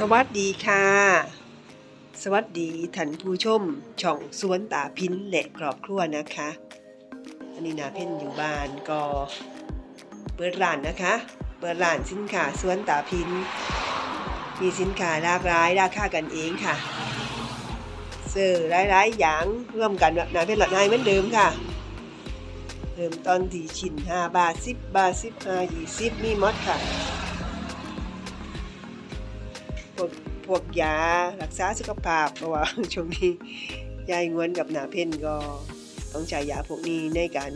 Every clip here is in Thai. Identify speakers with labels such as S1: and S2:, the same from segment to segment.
S1: สวัสดีค่ะ สวัสดีท่านผู้ชม ช่องสวนตาพินและครอบครัวนะคะ อันนี้นาเพ่นอยู่บ้านก็เปิดร้านนะคะ เปิดร้านสินค้าสวนตาพิน มีสินค้าหลากหลายราคากันเองค่ะซื้อหลายๆอย่างร่วมกันแบบนาเพ่นหลักนายเหมือนเดิมค่ะ เริ่มต้นที่ชิ้น5บาท10บาท15 20 มีมดค่ะ พวกยารักษาสุขภาพ เพราะว่าช่วงนี้ยายงวนกับหนาเพ่นก็ต้องใช้ยาพวกนี้ในการ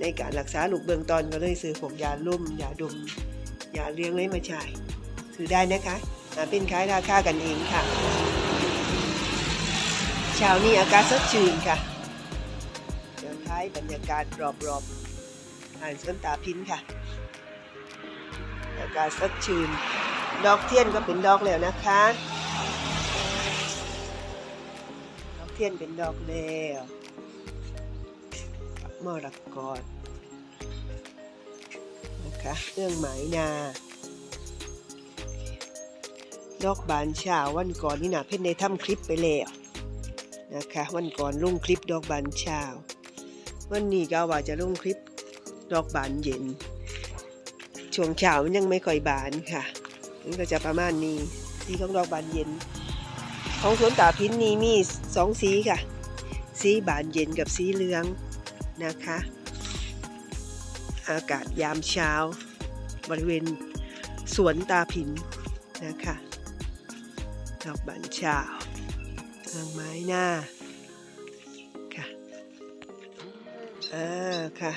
S1: ในการรักษาลูกเบื้องต้นก็เลยซื้อพวกยาลุ่มยาดมยาเลี้ยงเลยมาใช้ซื้อได้นะคะหนาเพ่นขายราคากันเองค่ะเช้านี้อากาศสดชื่นค่ะเดี๋ยวท้ายบรรยากาศรอบๆผ่านสวนตาพินค่ะอากาศสดชื่น ดอกเทียนก็เป็นดอกแล้วนะคะ ดอกเทียนเป็นดอกแล้วมอรักกอดนะคะเรื่องหมายนาดอกบานชาวันก่อนนี่นะเพ่นได้ทำคลิปไปแล้วนะคะ วันก่อนลงคลิปดอกบานชาวันนี้ก็ว่าจะลงคลิปดอกบานเย็น ช่วงเช้ามันยังไม่ค่อยบานค่ะ มันก็จะประมาณนี้ สีของดอกบานเย็น ของสวนตาพินนี้มีสองสีค่ะ สีบานเย็นกับสีเหลืองนะคะ อากาศยามเช้า บริเวณสวนตาพินนะคะดอกบานเช้าทางไม้หน้าค่ะอ่าค่ะ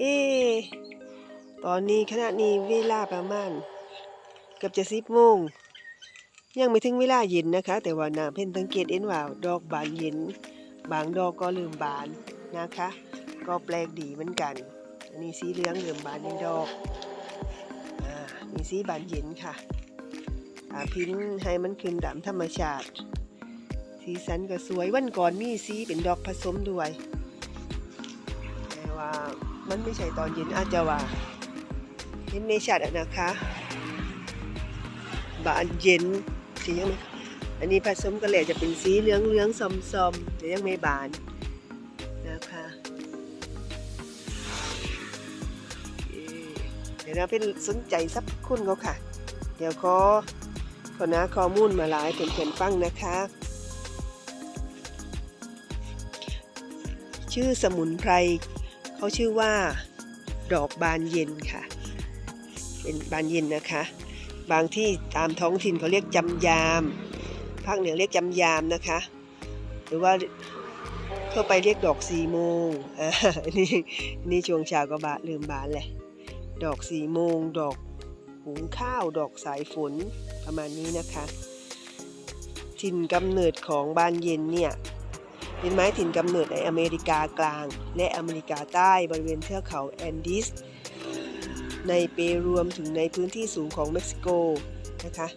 S1: เอตอนนี้ขณะนี้เวลาประมาณ เกือบจะสิบโมงยังไม่ถึงเวลาเย็นนะคะ แต่ว่านาเพ่นสังเกตเห็นว่าดอกบานเย็น บางดอกก็เริ่มบานนะคะ ก็แปลกดีเหมือนกัน อันนี้สีเหลืองเริ่มบานในดอกอ่ามีสีบานเย็นค่ะอาพินให้มันคืนดำธรรมชาติ สีสันก็สวยวันก่อนมีสีเป็นดอกผสมด้วย แต่ว่ามันไม่ใช่ตอนเย็นอาจจะว่าเห็นไม่ชัดอะนะคะ บานเย็นสียังไม่อันนี้ผสมกันเลยจะเป็นสีเหลืองเหลืองๆซอมซอมๆแต่ยังไม่บานนะคะเดี๋ยวนะเป็นสนใจสักคุณเขาค่ะ เดี๋ยวขอขอนะข้อมูลมาหลายเพื่อนๆฟังนะคะชื่อสมุนไพรเขาชื่อว่า ดอกบานเย็นค่ะ เป็นบานเย็นนะคะ บางที่ตามท้องถิ่นเขาเรียกจำยาม ภาคเหนือเรียกจำยามนะคะ หรือว่าเข้าไปเรียกดอกสีโมงอ่านี่นี่ช่วงเช้าก็บาลืมบานแหละ ดอกสีโมง ดอกหุงข้าว ดอกสายฝนประมาณนี้นะคะ ถิ่นกำเนิดของบานเย็นเนี่ยเป็นไม้ถิ่นกำเนิดในอเมริกากลาง และอเมริกาใต้บริเวณเทือกเขาแอนดีส ในเปรูรวมถึงในพื้นที่สูงของเม็กซิโกนะคะ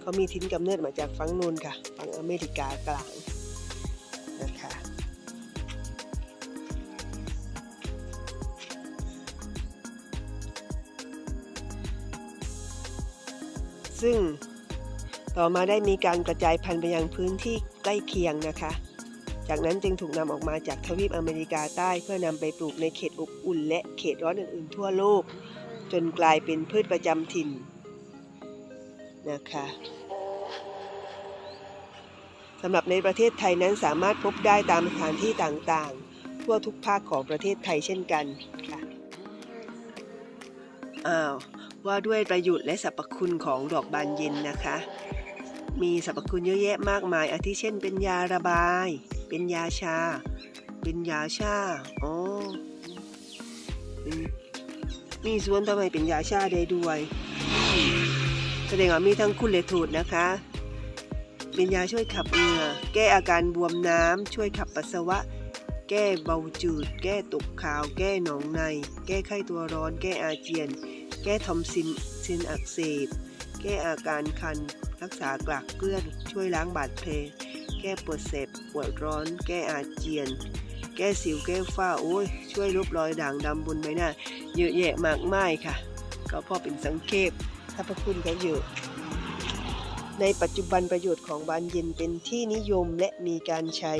S1: เขามีทิ้นกำเนิดมาจากฝั่งนู้นค่ะฝั่งอเมริกากลางนะคะซึ่งต่อมาได้มีการกระจายพันธุ์ไปยังพื้นที่ใกล้เคียงนะคะ จากนั้นจึงถูกนำออกมาจากทวีปอเมริกาใต้เพื่อนำไปปลูกในเขตอบอุ่นและเขตร้อนอื่นๆทั่วโลก จนกลายเป็นพืชประจำถิ่นนะคะสำหรับในประเทศไทยนั้นสามารถพบได้ตามสถานที่ต่างๆ ทั่วทุกภาคของประเทศไทยเช่นกันค่ะอ้าวว่าด้วยประโยชน์และสรรพคุณของดอกบานเย็นนะคะ มีสรรพคุณเยอะแยะมากมาย อาทิเช่น เป็นยาระบาย เป็นยาชา เป็นยาชา อ๋อ มีส่วนทำไมเป็นยาชาได้ด้วย แสดงว่ามีทั้งคุณและโทษนะคะ เป็นยาช่วยขับเหงื่อ แก้อาการบวมน้ำ ช่วยขับปัสสาวะ แก้เบาจืด แก้ตกขาว แก้หนองใน แก้ไข้ตัวร้อน แก้อาเจียน แก้ทอมซินซินอักเสบ แก้อาการคัน รักษากลากเกลื่อน ช่วยล้างบาดแผล แก้ปวดเสบปวดร้อน แก้อาเจียน แก้สิวแก้ฝ้าโอ้ยช่วยลบรอยด่างดำบนใบหน้า เยอะแยะมากมายค่ะ ก็พอเป็นสังเกตสรรพคุณเขาเยอะในปัจจุบันประโยชน์ของบานเย็นเป็นที่นิยมและมีการใช้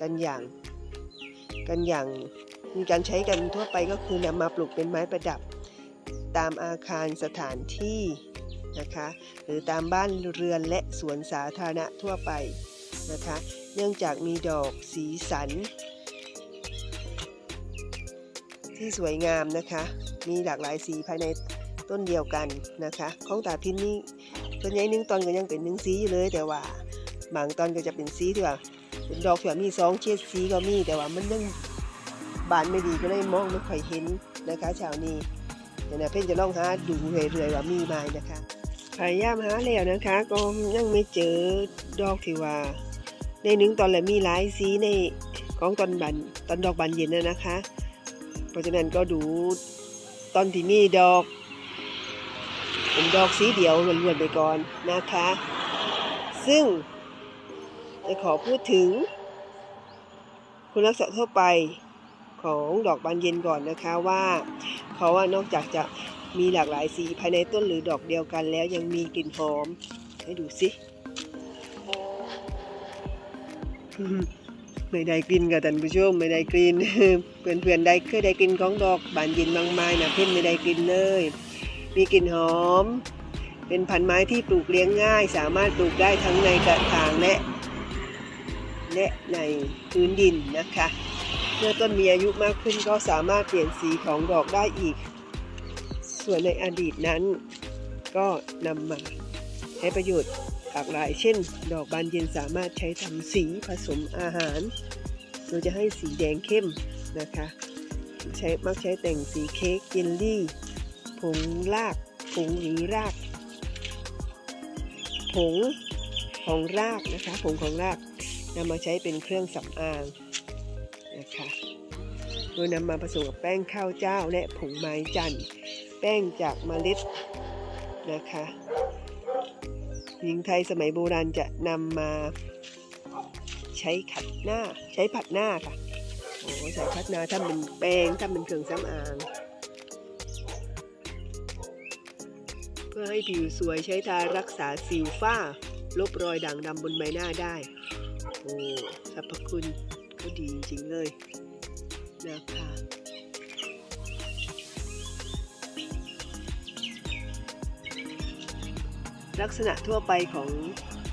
S1: กันอย่าง กันอย่างมีการใช้กันทั่วไปก็คือนำมาปลูกเป็นไม้ประดับ ตามอาคารสถานที่นะคะ หรือตามบ้านเรือนและสวนสาธารณะทั่วไปนะคะ เนื่องจากมีดอกสีสัน ที่สวยงามนะคะ มีหลากหลายสีภายในต้นเดียวกันนะคะ ของตาพินนี่ส่วนใหญ่หนึ่งตอนก็ยังเป็นหนึ่งสีอยู่เลย แต่ว่าบางตอนก็จะเป็นสีที่ว่าเป็นดอกที่ว่ามีสองเฉดสีก็มีแต่ว่ามันยังบานไม่ดีก็เลยมองไม่ค่อยเห็นนะคะชาวนี้เดี๋ยวนะเพ่นจะลองหาดูเรื่อยๆว่ามีไหมนะคะพยายามหาแล้วนะคะ ก็ยังไม่เจอดอกที่ว่า ในหนึ่งตอนแหละมีหลายสีในของตอนบันตอนดอกบานเย็นนะนะคะ เพราะฉะนั้นก็ดูตอนที่มีดอกเป็นดอกสีเดียวล้วนๆไปก่อนนะคะ ซึ่งจะขอพูดถึง คุณลักษณะทั่วไปของดอกบานเย็นก่อนนะคะว่าเขาว่านอกจากจะมีหลากหลายสีภายในต้นหรือดอกเดียวกันแล้วยังมีกลิ่นหอม ให้ดูสิ ไม่ได้กลิ่นกับท่านผู้ชมไม่ได้กลิ่นเพื่อนๆได้เคยได้กลิ่นของดอกบานย็นบางไม้นะเพ่นไม่ได้กลิ่นเลย มีกลิ่นหอม เป็นพันไม้ที่ปลูกเลี้ยงง่าย สามารถปลูกได้ทั้งในกระถางและ และในพื้นดินนะคะเมื่อต้นมีอายุมากขึ้นก็สามารถเปลี่ยนสีของดอกได้อีก ส่วนในอดีตนั้น ก็นำมาใช้ประโยชน์ หลากหลายเช่น ดอกบานเย็นสามารถใช้ทำสีผสมอาหารโดยจะให้สีแดงเข้มนะคะใช้มักใช้แต่งสีเค้กเยลลี่ ผงราก ผงหรือราก ผงของรากนะคะ ผงของรากนำมาใช้เป็นเครื่องสำอางนะคะโดยนำมาผสมกับแป้งข้าวเจ้าและผงไม้จันทร์แป้งจากเมล็ดนะคะ หญิงไทยสมัยโบราณจะนำมาใช้ขัดหน้า ใช้ผัดหน้าค่ะโอ้ใช้พัดหน้าทำเป็นแป้งทำเป็นเครื่องสำอาง เพื่อให้ผิวสวยใช้ทารักษาสิวฝ้า ลบรอยด่างดำบนใบหน้าได้ โอ้สรรพคุณก็ดีจริงเลยนะคะ ลักษณะทั่วไปของ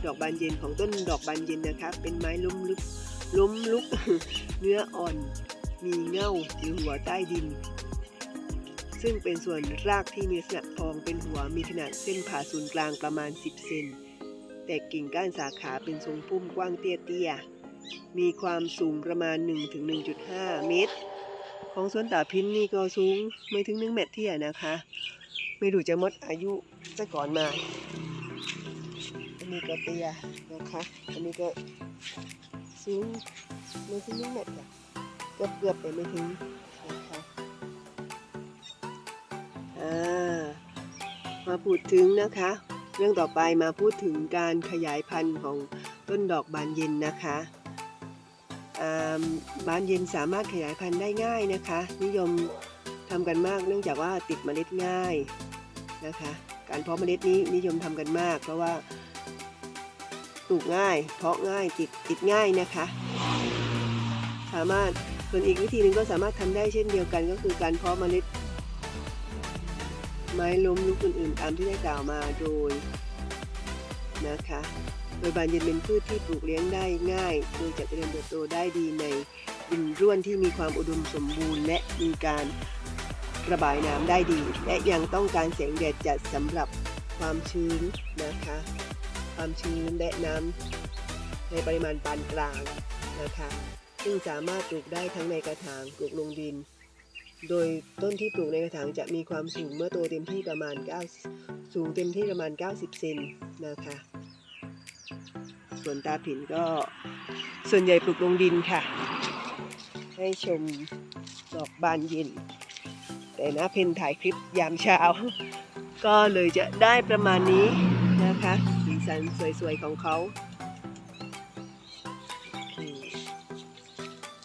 S1: ดอกบานเย็นของต้นดอกบานเย็นนะคะ เป็นไม้ล้มลุกล้มลุก เนื้ออ่อน มีเง่าหรือหัวใต้ดิน ซึ่งเป็นส่วนรากที่มีลักษณะทองเป็นหัวมีขนาดเส้นผ่าศูนย์กลางประมาณ 10 เซนแต่กิ่งก้านสาขาเป็นทรงพุ่มกว้างเตี้ยๆ มีความสูงประมาณ 1-1.5 เมตร ของสวนตาพินนี่ก็สูงไม่ถึง 1 เมตรเที่ยนะคะ ไม่รู้จะมดอายุซะก่อนมา นี้ก็เตี้ยนะคะ อันนี้ก็สูงไม่ถึงหนึ่งเมตรค่ะเกือบเกือบแต่ไม่ถึงนะคะอ่ามาพูดถึงนะคะ เรื่องต่อไปมาพูดถึงการขยายพันธุ์ของต้นดอกบานเย็นนะคะบานเย็นสามารถขยายพันธุ์ได้ง่ายนะคะ นิยมทำกันมากเนื่องจากว่าติดเมล็ดง่ายนะคะ การเพาะเมล็ดนี้นิยมทำกันมาก เพราะว่า ลูกง่าย เพาะง่ายติดติดง่ายนะคะ สามารถส่วนอีกวิธีหนึ่งก็สามารถทำได้เช่นเดียวกันก็คือการเพาะเมล็ด ไม้ล้มลุกอื่นๆตามที่ได้กล่าวมาโดยนะคะ โดยบานเย็นเป็นพืชที่ปลูกเลี้ยงได้ง่ายโดยจะเจริญเติบโตได้ดีในดินร่วนที่มีความอุดมสมบูรณ์ และมีการระบายน้ำได้ดี และยังต้องการแสงแดดจัดสำหรับความชื้นนะคะ ความชื้นและน้ำในปริมาณปานกลางนะคะ ซึ่งสามารถปลูกได้ทั้งในกระถางปลูกลงดิน โดยต้นที่ปลูกในกระถางจะมีความสูงเมื่อโตเต็มที่ประมาณ 9 สูงเต็มที่ประมาณ 90 เซนนะคะ ส่วนตาผินก็ส่วนใหญ่ปลูกลงดินค่ะ ให้ชมดอกบานเย็น แต่นะเพนถ่ายคลิปยามเช้าก็เลยจะได้ประมาณนี้ สีสันสวยๆของเขานี่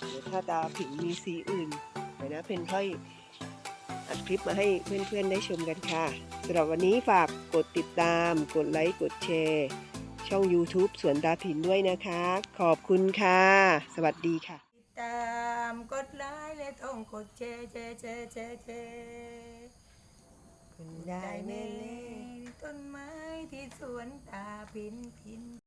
S1: เดี๋ยวถ้าตาผินมีสีอื่นเดี๋ยวนะเพนค่อยออัดคลิปมาให้เพื่อนๆได้ชมกันค่ะสำหรับวันนี้ฝากกดติดตาม กดไลค์ กดแชร์ ช่อง YouTube สวนตาผินด้วยนะคะ ขอบคุณค่ะ สวัสดีค่ะ
S2: ติดตามกดไลค์และต้องกดแชร์แชร์แชร์แชร์แชร์คุณได้แม่เล่ ต้นไม้ที่สวนตาพินพิน